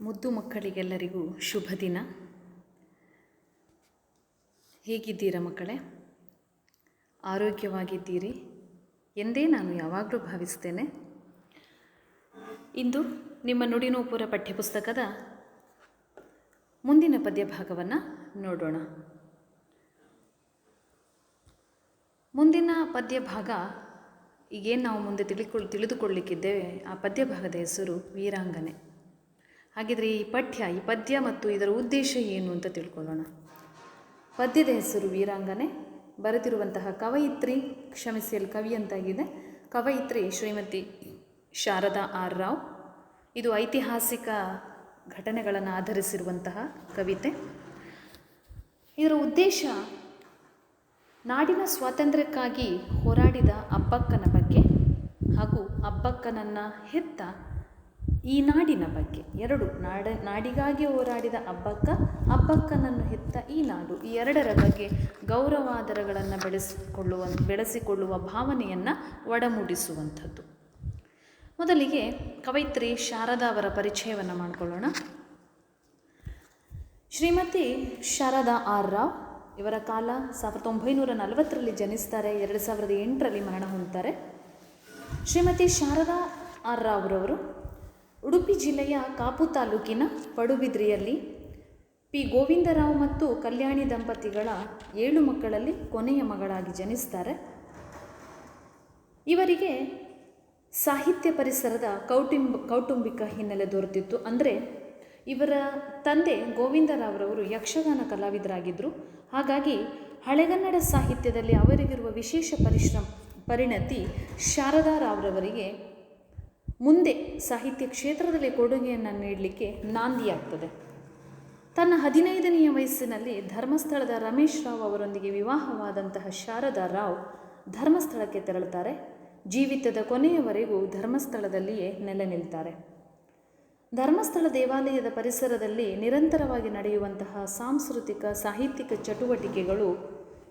ಮುದ್ದು ಮಕ್ಕಳಿಗೆಲ್ಲರಿಗೂ ಶುಭ ದಿನ. ಹೇಗಿದ್ದೀರಾ ಮಕ್ಕಳೇ? ಆರೋಗ್ಯವಾಗಿದ್ದೀರಿ? ಎಂದೇ ನಾನು ಯಾವಾಗಲೂ ಭಾವಿಸ್ತೇನೆ. ಇಂದು ನಿಮ್ಮ ನುಡಿನೂಪುರ ಪಠ್ಯಪುಸ್ತಕದ ಮುಂದಿನ ಪದ್ಯ ಭಾಗವನ್ನು ನೋಡೋಣ. ಮುಂದಿನ ಪದ್ಯ ಭಾಗ ಈಗೇನು ನಾವು ಮುಂದೆ ತಿಳಿದುಕೊಳ್ಳಿಕ್ಕಿದ್ದೇವೆ, ಆ ಪದ್ಯ ಭಾಗದ ಹೆಸರು ವೀರಾಂಗನೆ. ಹಾಗಿದ್ರೆ ಈ ಪಠ್ಯ, ಈ ಪದ್ಯ ಮತ್ತು ಇದರ ಉದ್ದೇಶ ಏನು ಅಂತ ತಿಳ್ಕೊಳ್ಳೋಣ. ಪದ್ಯದ ಹೆಸರು ವೀರಾಂಗನೆ. ಬರೆದಿರುವಂತಹ ಕವಯಿತ್ರಿ ಕ್ಷಮಿಸಿ ಅಲ್ಲಿ ಕವಿ ಅಂತಾಗಿದೆ. ಕವಯಿತ್ರಿ ಶ್ರೀಮತಿ ಶಾರದಾ ಆರ್ ರಾವ್. ಇದು ಐತಿಹಾಸಿಕ ಘಟನೆಗಳನ್ನು ಆಧರಿಸಿರುವಂತಹ ಕವಿತೆ. ಇದರ ಉದ್ದೇಶ ನಾಡಿನ ಸ್ವಾತಂತ್ರ್ಯಕ್ಕಾಗಿ ಹೋರಾಡಿದ ಅಬ್ಬಕ್ಕನ ಬಗ್ಗೆ ಹಾಗೂ ಅಬ್ಬಕ್ಕನನ್ನು ಹೆತ್ತ ಈ ನಾಡಿನ ಬಗ್ಗೆ. ಎರಡು, ನಾಡ, ನಾಡಿಗಾಗಿ ಹೋರಾಡಿದ ಅಬ್ಬಕ್ಕ, ಅಬ್ಬಕ್ಕನನ್ನು ಹೆತ್ತ ಈ ನಾಡು. ಈ ಎರಡರ ಬಗ್ಗೆ ಗೌರವಾದರಗಳನ್ನು ಬೆಳೆಸಿಕೊಳ್ಳುವ ಬೆಳೆಸಿಕೊಳ್ಳುವ ಭಾವನೆಯನ್ನು ಒಡಮೂಡಿಸುವಂಥದ್ದು. ಮೊದಲಿಗೆ ಕವಯಿತ್ರಿ ಶಾರದಾ ಅವರ ಪರಿಚಯವನ್ನು ಮಾಡಿಕೊಳ್ಳೋಣ. ಶ್ರೀಮತಿ ಶಾರದಾ ಆರ್ ರಾವ್ ಇವರ ಕಾಲ ಸಾವಿರದ ಒಂಬೈನೂರ ನಲವತ್ತರಲ್ಲಿ ಜನಿಸ್ತಾರೆ, ಎರಡು ಸಾವಿರದ ಎಂಟರಲ್ಲಿ ಮರಣ ಹೊಂದ್ತಾರೆ. ಶ್ರೀಮತಿ ಶಾರದಾ ಆರ್ ರಾವ್ರವರು ಉಡುಪಿ ಜಿಲ್ಲೆಯ ಕಾಪು ತಾಲೂಕಿನ ಪಡುಬಿದ್ರಿಯಲ್ಲಿ ಪಿ ಗೋವಿಂದರಾವ್ ಮತ್ತು ಕಲ್ಯಾಣಿ ದಂಪತಿಗಳ ಏಳು ಮಕ್ಕಳಲ್ಲಿ ಕೊನೆಯ ಮಗಳಾಗಿ ಜನಿಸ್ತಾರೆ. ಇವರಿಗೆ ಸಾಹಿತ್ಯ ಪರಿಸರದ ಕೌಟುಂಬ, ಕೌಟುಂಬಿಕ ಹಿನ್ನೆಲೆ ದೊರೆತಿತ್ತು. ಅಂದರೆ ಇವರ ತಂದೆ ಗೋವಿಂದರಾವ್ರವರು ಯಕ್ಷಗಾನ ಕಲಾವಿದರಾಗಿದ್ದರು ಹಾಗಾಗಿ ಹಳೆಗನ್ನಡ ಸಾಹಿತ್ಯದಲ್ಲಿ ಅವರಿಗಿರುವ ವಿಶೇಷ ಪರಿಶ್ರಮ, ಪರಿಣತಿ ಶಾರದಾ ರಾವ್ರವರಿಗೆ ಮುಂದೆ ಸಾಹಿತ್ಯ ಕ್ಷೇತ್ರದಲ್ಲಿ ಕೊಡುಗೆಯನ್ನು ನೀಡಲಿಕ್ಕೆ ನಾಂದಿಯಾಗ್ತದೆ ತನ್ನ ಹದಿನೈದನೆಯ ವಯಸ್ಸಿನಲ್ಲಿ ಧರ್ಮಸ್ಥಳದ ರಮೇಶ್ ರಾವ್ ಅವರೊಂದಿಗೆ ವಿವಾಹವಾದಂತಹ ಶಾರದಾ ರಾವ್ ಧರ್ಮಸ್ಥಳಕ್ಕೆ ತೆರಳುತ್ತಾರೆ. ಜೀವಿತದ ಕೊನೆಯವರೆಗೂ ಧರ್ಮಸ್ಥಳದಲ್ಲಿಯೇ ನೆಲೆ ನಿಲ್ತಾರೆ. ಧರ್ಮಸ್ಥಳ ದೇವಾಲಯದ ಪರಿಸರದಲ್ಲಿ ನಿರಂತರವಾಗಿ ನಡೆಯುವಂತಹ ಸಾಂಸ್ಕೃತಿಕ, ಸಾಹಿತ್ಯಿಕ ಚಟುವಟಿಕೆಗಳು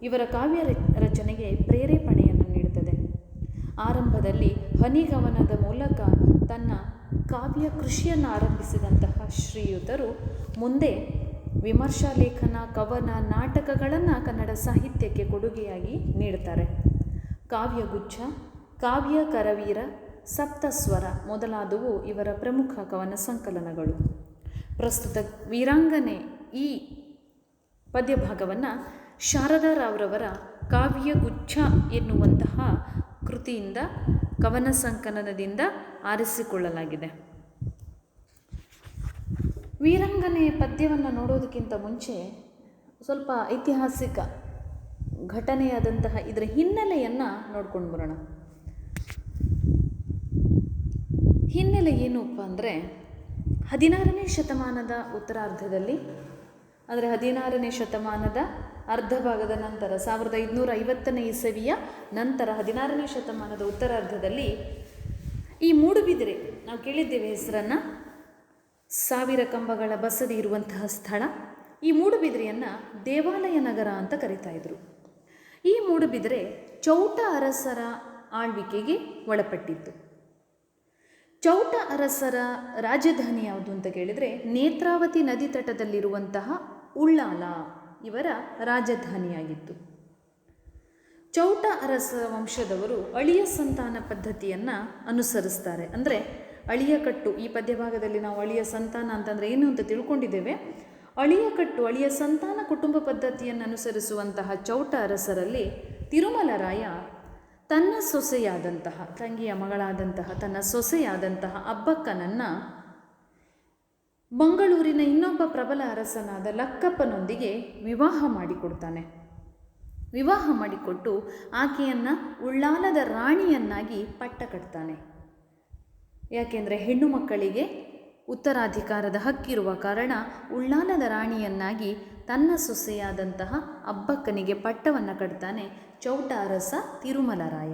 ಇವರ ಕಾವ್ಯ ರಚನೆಗೆ ಪ್ರೇರೇಪಣೆಯನ್ನು ನೀಡುತ್ತದೆ ಆರಂಭದಲ್ಲಿ ಹನಿಗವನದ ಮೂಲಕ ತನ್ನ ಕಾವ್ಯ ಕೃಷಿಯನ್ನು ಆರಂಭಿಸಿದಂತಹ ಶ್ರೀಯುತರು ಮುಂದೆ ವಿಮರ್ಶಾ ಲೇಖನ, ಕವನ, ನಾಟಕಗಳನ್ನು ಕನ್ನಡ ಸಾಹಿತ್ಯಕ್ಕೆ ಕೊಡುಗೆಯಾಗಿ ನೀಡ್ತಾರೆ. ಕಾವ್ಯಗುಚ್ಛ ಕಾವ್ಯ ಕರವೀರ ಸಪ್ತಸ್ವರ ಮೊದಲಾದವು ಇವರ ಪ್ರಮುಖ ಕವನ ಸಂಕಲನಗಳು. ಪ್ರಸ್ತುತ ವೀರಾಂಗನೆ ಈ ಪದ್ಯಭಾಗವನ್ನು ಶಾರದಾ ರಾವ್ರವರ ಕಾವ್ಯಗುಚ್ಛ ಎನ್ನುವಂತಹ ಕೃತಿಯಿಂದ ಕವನ ಸಂಕಲನದಿಂದ ಆರಿಸಿಕೊಳ್ಳಲಾಗಿದೆ. ವೀರಂಗನೆ ಪದ್ಯವನ್ನು ನೋಡೋದಕ್ಕಿಂತ ಮುಂಚೆ ಸ್ವಲ್ಪ ಐತಿಹಾಸಿಕ ಘಟನೆಯಾದಂತಹ ಇದರ ಹಿನ್ನೆಲೆಯನ್ನು ನೋಡ್ಕೊಂಡು ಬರೋಣ. ಹಿನ್ನೆಲೆ ಏನಪ್ಪ ಅಂದರೆ ಹದಿನಾರನೇ ಶತಮಾನದ ಉತ್ತರಾರ್ಧದಲ್ಲಿ, ಅಂದರೆ ಹದಿನಾರನೇ ಶತಮಾನದ ಅರ್ಧ ಭಾಗದ ನಂತರ ಸಾವಿರದ ಐದುನೂರ ಐವತ್ತನೇ ಇಸವಿಯ ನಂತರ ಹದಿನಾರನೇ ಶತಮಾನದ ಉತ್ತರಾರ್ಧದಲ್ಲಿ ಈ ಮೂಡುಬಿದಿರೆ ನಾವು ಕೇಳಿದ್ದೇವೆ ಹೆಸರನ್ನು, ಸಾವಿರ ಕಂಬಗಳ ಬಸದಿ ಇರುವಂತಹ ಸ್ಥಳ. ಈ ಮೂಡುಬಿದಿರೆಯನ್ನು ದೇವಾಲಯ ನಗರ ಅಂತ ಕರಿತಾ ಇದ್ರು. ಈ ಮೂಡುಬಿದಿರೆ ಚೌಟ ಅರಸರ ಆಳ್ವಿಕೆಗೆ ಒಳಪಟ್ಟಿತ್ತು. ಚೌಟ ಅರಸರ ರಾಜಧಾನಿ ಯಾವುದು ಅಂತ ಕೇಳಿದರೆ ನೇತ್ರಾವತಿ ನದಿ ತಟದಲ್ಲಿರುವಂತಹ ಉಳ್ಳಾಲ. ಇವರ ರಾಜಧಾನಿಯಾಗಿತ್ತು. ಚೌಟ ಅರಸ ವಂಶದವರು ಅಳಿಯ ಸಂತಾನ ಪದ್ಧತಿಯನ್ನು ಅನುಸರಿಸ್ತಾರೆ. ಅಂದರೆ ಅಳಿಯ ಕಟ್ಟು, ಈ ಪದ್ಯಭಾಗದಲ್ಲಿ ನಾವು ಅಳಿಯ ಸಂತಾನ ಅಂತಂದರೆ ಏನು ಅಂತ ತಿಳ್ಕೊಂಡಿದ್ದೇವೆ. ಅಳಿಯ ಕಟ್ಟು, ಅಳಿಯ ಸಂತಾನ ಕುಟುಂಬ ಪದ್ಧತಿಯನ್ನು ಅನುಸರಿಸುವಂತಹ ಚೌಟ ಅರಸರಲ್ಲಿ ತಿರುಮಲರಾಯ ತನ್ನ ಸೊಸೆಯಾದಂತಹ, ತಂಗಿಯ ಮಗಳಾದಂತಹ, ತನ್ನ ಸೊಸೆಯಾದಂತಹ ಅಬ್ಬಕ್ಕನನ್ನು ಮಂಗಳೂರಿನ ಇನ್ನೊಬ್ಬ ಪ್ರಬಲ ಅರಸನಾದ ಲಕ್ಕಪ್ಪನೊಂದಿಗೆ ವಿವಾಹ ಮಾಡಿಕೊಡ್ತಾನೆ. ವಿವಾಹ ಮಾಡಿಕೊಟ್ಟು ಆಕೆಯನ್ನು ಉಳ್ಳಾಲದ ರಾಣಿಯನ್ನಾಗಿ ಪಟ್ಟ ಕಟ್ತಾನೆ. ಯಾಕೆಂದರೆ ಹೆಣ್ಣು ಮಕ್ಕಳಿಗೆ ಉತ್ತರಾಧಿಕಾರದ ಹಕ್ಕಿರುವ ಕಾರಣ ಉಳ್ಳಾಲದ ರಾಣಿಯನ್ನಾಗಿ ತನ್ನ ಸೊಸೆಯಾದಂತಹ ಅಬ್ಬಕ್ಕನಿಗೆ ಪಟ್ಟವನ್ನು ಕಟ್ತಾನೆ ಚೌಟ ಅರಸ ತಿರುಮಲರಾಯ.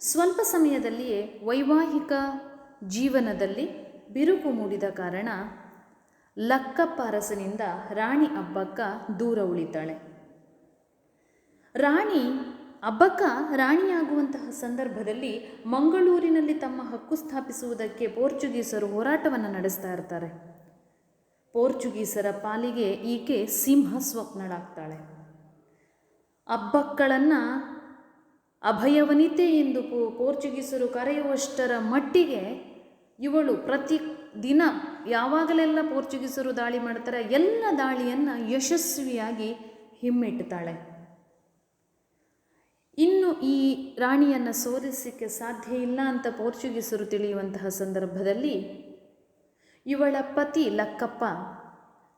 ಸ್ವಲ್ಪ ಸಮಯದಲ್ಲಿಯೇ ವೈವಾಹಿಕ ಜೀವನದಲ್ಲಿ ಬಿರುಕು ಮೂಡಿದ ಕಾರಣ ಲಕ್ಕಪ್ಪ ಅರಸನಿಂದ ರಾಣಿ ಅಬ್ಬಕ್ಕ ದೂರ ಉಳಿತಾಳೆ. ರಾಣಿ ಅಬ್ಬಕ್ಕ ರಾಣಿಯಾಗುವಂತಹ ಸಂದರ್ಭದಲ್ಲಿ ಮಂಗಳೂರಿನಲ್ಲಿ ತಮ್ಮ ಹಕ್ಕು ಸ್ಥಾಪಿಸುವುದಕ್ಕೆ ಪೋರ್ಚುಗೀಸರು ಹೋರಾಟವನ್ನು ನಡೆಸ್ತಾ ಇರ್ತಾರೆ. ಪೋರ್ಚುಗೀಸರ ಪಾಲಿಗೆ ಈಕೆ ಸಿಂಹ ಸ್ವಪ್ನಳಾಗ್ತಾಳೆ. ಅಬ್ಬಕ್ಕಳನ್ನು ಅಭಯವನಿತೆ ಎಂದು ಪೋರ್ಚುಗೀಸರು ಕರೆಯುವಷ್ಟರ ಮಟ್ಟಿಗೆ ಇವಳು ಪ್ರತಿ ದಿನ ಯಾವಾಗಲೆಲ್ಲ ಪೋರ್ಚುಗೀಸರು ದಾಳಿ ಮಾಡ್ತಾರೆ, ಎಲ್ಲ ದಾಳಿಯನ್ನು ಯಶಸ್ವಿಯಾಗಿ ಹಿಮ್ಮೆಟ್ಟುತ್ತಾಳೆ ಇನ್ನು ಈ ರಾಣಿಯನ್ನು ಸೋಲಿಸಲಿಕ್ಕೆ ಸಾಧ್ಯ ಇಲ್ಲ ಅಂತ ಪೋರ್ಚುಗೀಸರು ತಿಳಿಯುವಂತಹ ಸಂದರ್ಭದಲ್ಲಿ ಇವಳ ಪತಿ ಲಕ್ಕಪ್ಪ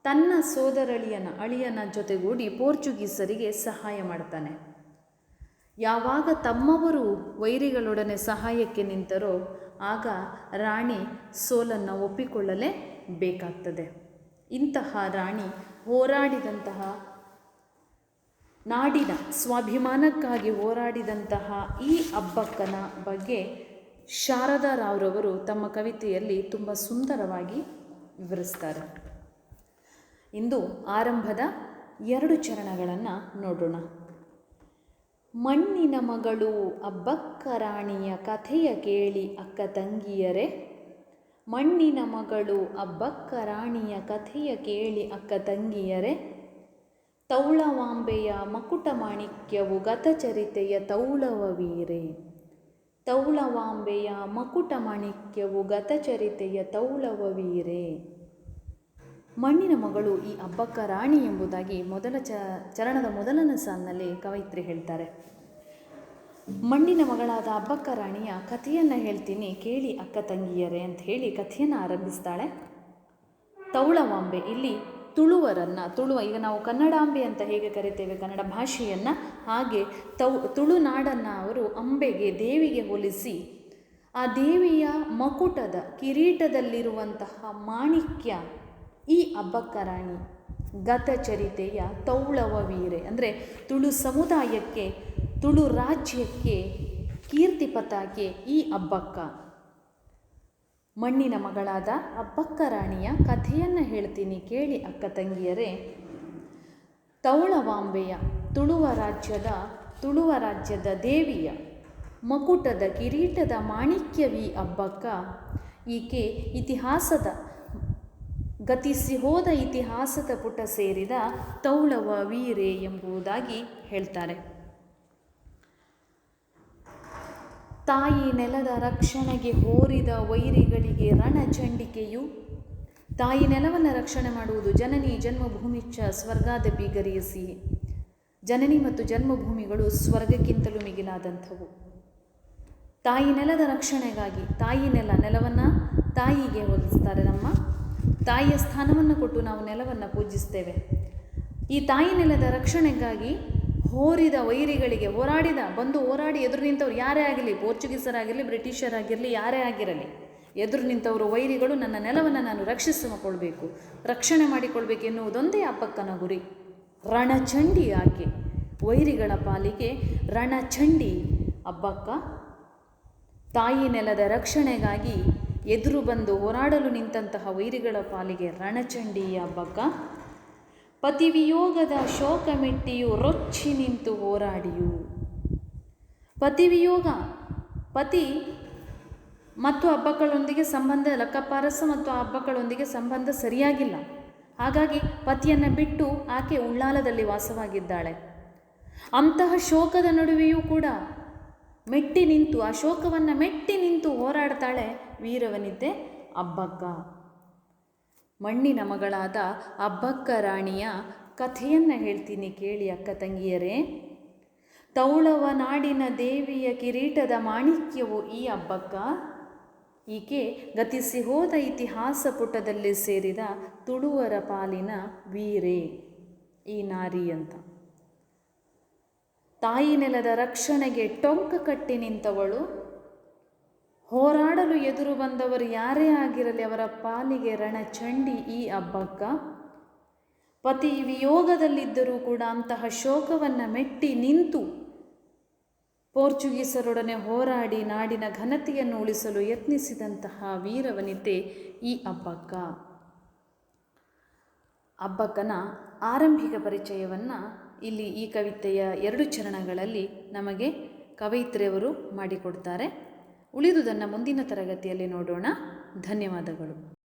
ತನ್ನ ಸೋದರಳಿಯನ, ಅಳಿಯನ ಜೊತೆಗೂಡಿ ಪೋರ್ಚುಗೀಸರಿಗೆ ಸಹಾಯ ಮಾಡ್ತಾನೆ. ಯಾವಾಗ ತಮ್ಮವರು ವೈರಿಗಳೊಡನೆ ಸಹಾಯಕ್ಕೆ ನಿಂತರೋ ಆಗ ರಾಣಿ ಸೋಲನ್ನು ಒಪ್ಪಿಕೊಳ್ಳಲೇ ಬೇಕಾಗ್ತದೆ. ಇಂತಹ ರಾಣಿ ಹೋರಾಡಿದಂತಹ, ನಾಡಿನ ಸ್ವಾಭಿಮಾನಕ್ಕಾಗಿ ಹೋರಾಡಿದಂತಹ ಈ ಅಬ್ಬಕ್ಕನ ಬಗ್ಗೆ ಶಾರದಾ ರಾವ್ರವರು ತಮ್ಮ ಕವಿತೆಯಲ್ಲಿ ತುಂಬ ಸುಂದರವಾಗಿ ವಿವರಿಸ್ತಾರೆ. ಇಂದು ಆರಂಭದ ಎರಡು ಚರಣಗಳನ್ನು ನೋಡೋಣ. ಮಣ್ಣಿನ ಮಗಳು ಅಬ್ಬಕ್ಕ ರಾಣಿಯ ಕಥೆಯ ಕೇಳಿ ಅಕ್ಕ ತಂಗಿಯರೇ. ಮಣ್ಣಿನ ಮಗಳು ಅಬ್ಬಕ್ಕ ರಾಣಿಯ ಕಥೆಯ ಕೇಳಿ ಅಕ್ಕ ತಂಗಿಯರೇ. ತೌಳವಾಂಬೆಯ ಮಕುಟ ಮಾಣಿಕ್ಯವು ಗತಚರಿತೆಯ ತೌಳವ ವೀರೆ. ತೌಳವಾಂಬೆಯ ಮಕುಟ ಮಾಣಿಕ್ಯವು ಗತಚರಿತೆಯ ತೌಳವ ವೀರೆ. ಮಣ್ಣಿನ ಮಗಳು ಈ ಅಬ್ಬಕ್ಕ ರಾಣಿ ಎಂಬುದಾಗಿ ಮೊದಲ ಚ, ಚರಣದ ಮೊದಲನೇ ಸಾಲಿನಲ್ಲಿ ಕವಯಿತ್ರಿ ಹೇಳ್ತಾರೆ. ಮಣ್ಣಿನ ಮಗಳಾದ ಅಬ್ಬಕ್ಕ ರಾಣಿಯ ಕಥೆಯನ್ನು ಹೇಳ್ತೀನಿ ಕೇಳಿ ಅಕ್ಕ ತಂಗಿಯರೇ ಅಂತ ಹೇಳಿ ಕಥೆಯನ್ನು ಆರಂಭಿಸ್ತಾಳೆ. ತೌಳವಾಂಬೆ ಇಲ್ಲಿ ತುಳುವರನ್ನು, ತುಳುವ, ಈಗ ನಾವು ಕನ್ನಡಾಂಬೆ ಅಂತ ಹೇಗೆ ಕರಿತೇವೆ ಕನ್ನಡ ಭಾಷೆಯನ್ನು, ಹಾಗೆ ತೌ, ತುಳುನಾಡನ್ನು ಅವರು ಅಂಬೆಗೆ, ದೇವಿಗೆ ಹೋಲಿಸಿ ಆ ದೇವಿಯ ಮಕುಟದ ಕಿರೀಟದಲ್ಲಿರುವಂತಹ ಮಾಣಿಕ್ಯ ಈ ಅಬ್ಬಕ್ಕರಾಣಿ ಗತಚರಿತೆಯ ತೌಳವ ವೀರೆ. ಅಂದರೆ ತುಳು ಸಮುದಾಯಕ್ಕೆ, ತುಳು ರಾಜ್ಯಕ್ಕೆ ಕೀರ್ತಿ ಪತಾಕೆ ಈ ಅಬ್ಬಕ್ಕ. ಮಣ್ಣಿನ ಮಗಳಾದ ಅಬ್ಬಕ್ಕ ರಾಣಿಯ ಕಥೆಯನ್ನು ಹೇಳ್ತೀನಿ ಕೇಳಿ ಅಕ್ಕ ತಂಗಿಯರೇ. ತೌಳವಾಂಬೆಯ ತುಳುವ ರಾಜ್ಯದ ತುಳುವ ರಾಜ್ಯದ ದೇವಿಯ ಮಕುಟದ ಕಿರೀಟದ ಮಾಣಿಕ್ಯವಿ ಅಬ್ಬಕ್ಕ. ಈಕೆ ಇತಿಹಾಸದ ಗತಿಸಿ ಹೋದ ಇತಿಹಾಸದ ಪುಟ ಸೇರಿದ ತೌಳವ ವೀರೆ ಎಂಬುದಾಗಿ ಹೇಳ್ತಾರೆ. ತಾಯಿ ನೆಲದ ರಕ್ಷಣೆಗೆ ಹೋರಿದ ವೈರಿಗಳಿಗೆ ರಣಚಂಡಿಕೆಯು, ತಾಯಿ ನೆಲವನ್ನು ರಕ್ಷಣೆ ಮಾಡುವುದು ಜನನಿ ಜನ್ಮಭೂಮಿಚ್ಚ ಸ್ವರ್ಗಾದ ಬೀಗರಿಯಿಸಿ. ಜನನಿ ಮತ್ತು ಜನ್ಮಭೂಮಿಗಳು ಸ್ವರ್ಗಕ್ಕಿಂತಲೂ ಮಿಗಿಲಾದಂಥವು. ತಾಯಿ ನೆಲದ ರಕ್ಷಣೆಗಾಗಿ ತಾಯಿ ನೆಲ ನೆಲವನ್ನು ತಾಯಿಗೆ ಹೋಲಿಸ್ತಾರೆ ನಮ್ಮ ತಾಯಿಯ ಸ್ಥಾನವನ್ನು ಕೊಟ್ಟು ನಾವು ನೆಲವನ್ನು ಪೂಜಿಸ್ತೇವೆ. ಈ ತಾಯಿ ನೆಲದ ರಕ್ಷಣೆಗಾಗಿ ಹೋರಿದ ವೈರಿಗಳಿಗೆ ಹೋರಾಡಿದ, ಬಂದು ಹೋರಾಡಿ ಎದುರು ನಿಂತವ್ರು ಯಾರೇ ಆಗಿರಲಿ, ಪೋರ್ಚುಗೀಸರಾಗಿರಲಿ, ಬ್ರಿಟಿಷರಾಗಿರಲಿ, ಯಾರೇ ಆಗಿರಲಿ, ಎದುರು ನಿಂತವರು ವೈರಿಗಳು ನನ್ನ ನೆಲವನ್ನು ನಾನು ರಕ್ಷಿಸಿಕೊಳ್ಬೇಕು ರಕ್ಷಣೆ ಮಾಡಿಕೊಳ್ಬೇಕು ಎನ್ನುವುದೊಂದೇ ಅಪ್ಪಕ್ಕನ ಗುರಿ. ರಣಚಂಡಿ ಆಕೆ ವೈರಿಗಳ ಪಾಲಿಗೆ ರಣಚಂಡಿ ಅಬ್ಬಕ್ಕ ತಾಯಿ ನೆಲದ ರಕ್ಷಣೆಗಾಗಿ ಎದುರು ಬಂದು ಹೋರಾಡಲು ನಿಂತಹ ವೈರಿಗಳ ಪಾಲಿಗೆ ರಣಚಂಡಿಯ ಬಗ್ಗ. ಪತಿವಿಯೋಗದ ಶೋಕ ಮೆಟ್ಟಿಯು ರೊಚ್ಚಿ ನಿಂತು ಹೋರಾಡಿಯು. ಪತಿವಿಯೋಗ, ಪತಿ ಮತ್ತು ಹಬ್ಬಗಳೊಂದಿಗೆ ಸಂಬಂಧ, ಲಕ್ಕಪಾರಸ ಮತ್ತು ಆ ಹಬ್ಬಗಳೊಂದಿಗೆ ಸಂಬಂಧ ಸರಿಯಾಗಿಲ್ಲ. ಹಾಗಾಗಿ ಪತಿಯನ್ನು ಬಿಟ್ಟು ಆಕೆ ಉಳ್ಳಾಲದಲ್ಲಿ ವಾಸವಾಗಿದ್ದಾಳೆ. ಅಂತಹ ಶೋಕದ ನಡುವೆಯೂ ಕೂಡ ಮೆಟ್ಟಿ ನಿಂತು ಅಶೋಕವನ್ನು ಶೋಕವನ್ನು ಮೆಟ್ಟಿ ನಿಂತು ಹೋರಾಡ್ತಾಳೆ ವೀರವನಿದ್ದೆ ಅಬ್ಬಕ್ಕ. ಮಣ್ಣಿನ ಮಗಳಾದ ಅಬ್ಬಕ್ಕ ರಾಣಿಯ ಕಥೆಯನ್ನು ಹೇಳ್ತೀನಿ ಕೇಳಿ ಅಕ್ಕ ತಂಗಿಯರೇ. ತೌಳವ ನಾಡಿನ ದೇವಿಯ ಕಿರೀಟದ ಮಾಣಿಕ್ಯವು ಈ ಅಬ್ಬಕ್ಕ. ಈಕೆ ಗತಿಸಿ ಹೋದ ಇತಿಹಾಸ ಪುಟದಲ್ಲಿ ಸೇರಿದ ತುಳುವರ ಪಾಲಿನ ವೀರೆ ಈ ನಾರಿ ಅಂತ. ತಾಯಿ ನೆಲದ ರಕ್ಷಣೆಗೆ ಟೊಂಕ ಕಟ್ಟಿ ನಿಂತವಳು. ಹೋರಾಡಲು ಎದುರು ಬಂದವರು ಯಾರೇ ಆಗಿರಲಿ ಅವರ ಪಾಲಿಗೆ ರಣಚಂಡಿ ಈ ಹಬ್ಬಕ್ಕ ಪತಿ ವಿಯೋಗದಲ್ಲಿದ್ದರೂ ಕೂಡ ಅಂತಹ ಶೋಕವನ್ನು ಮೆಟ್ಟಿ ನಿಂತು ಪೋರ್ಚುಗೀಸರೊಡನೆ ಹೋರಾಡಿ ನಾಡಿನ ಘನತೆಯನ್ನು ಉಳಿಸಲು ಯತ್ನಿಸಿದಂತಹ ವೀರವನಿತೆ ಈ ಹಬ್ಬಕ್ಕ ಹಬ್ಬಕ್ಕನ ಆರಂಭಿಕ ಪರಿಚಯವನ್ನು ಇಲ್ಲಿ ಈ ಕವಿತೆಯ ಎರಡು ಚರಣಗಳಲ್ಲಿ ನಮಗೆ ಕವಯಿತ್ರಿಯವರು ಮಾಡಿಕೊಡ್ತಾರೆ. ಉಳಿದುದನ್ನು ಮುಂದಿನ ತರಗತಿಯಲ್ಲಿ ನೋಡೋಣ. ಧನ್ಯವಾದಗಳು.